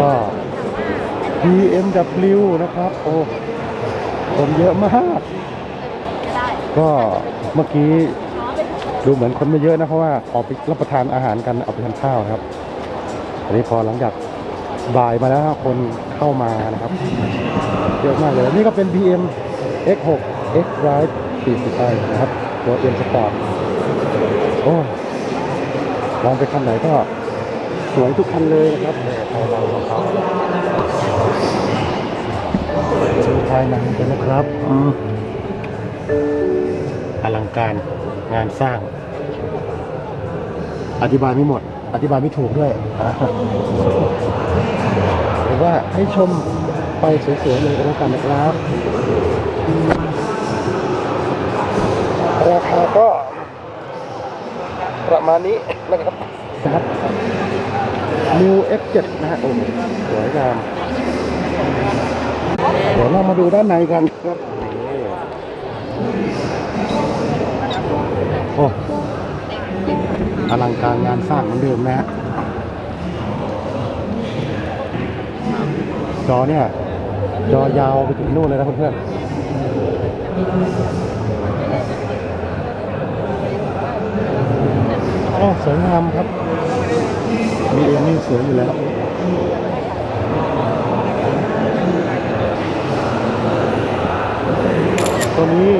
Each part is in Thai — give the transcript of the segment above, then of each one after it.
ก็ BMW นะครับ โอ้คนเยอะมาก ก็เมื่อกี้ดูเหมือนคนไม่เยอะนะเพราะว่าออกไปรับประทานอาหารกันออกไปทานข้าวครับอันนี้พอหลังจากบ่ายมาแล้วคนเข้ามานะครับ เยอะมากเลยนี่ก็เป็น BM X6 X Drive 40i นะครับ ตัว M Sport โอ้มองไปคันไหนก็ สวยทุกคันเลยนะครับพอเราของเขาดูภายในกันนะครับอืมอลังการงานสร้าง อธิบายไม่หมด อธิบายไม่ถูกด้วยหรือว่าให้ชมไปสวยๆเลยก็แล้วกันนะครับ ราคาก็ประมาณนี้นะครับนะครับ New X7 นะฮะโอ้โหสวยงามเดี๋ยวเรามาดูด้านในกันครับโอ้อลังการงานสร้างเหมือนเดิมนะฮะจอเนี่ย จอยาวไปถึงนู่นเลยนะเพื่อนๆก็สวยงามครับ มีเอ็มนี่สวยอยู่แล้วตัวนี้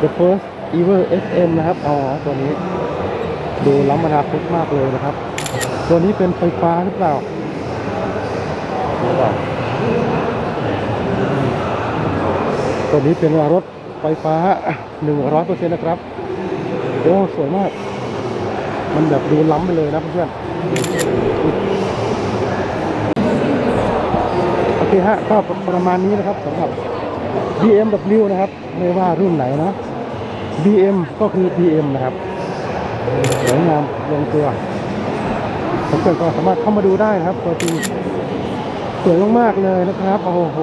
The First Ever SM นะครับอ๋อตัวนี้ ดูล้ำอนาคตมากเลยนะครับ ตัวนี้เป็นไฟฟ้าหรือเปล่าหรือเปล่าตัวนี้เป็นรถไฟฟ้า 100%นะครับ โอ้ สวยมาก มันแบบดูล้ำไปเลยนะเพื่อนโอเคฮะก็ประมาณนี้นะครับสำหรับ BMW นะครับ ไม่ว่ารุ่นไหนนะ BM ก็คือ BM นะครับสวยงามลงตัวผมเพื่อนก็สามารถเข้ามาดูได้นะครับตัวจริงสวยมากๆเลยนะครับ โอ้โห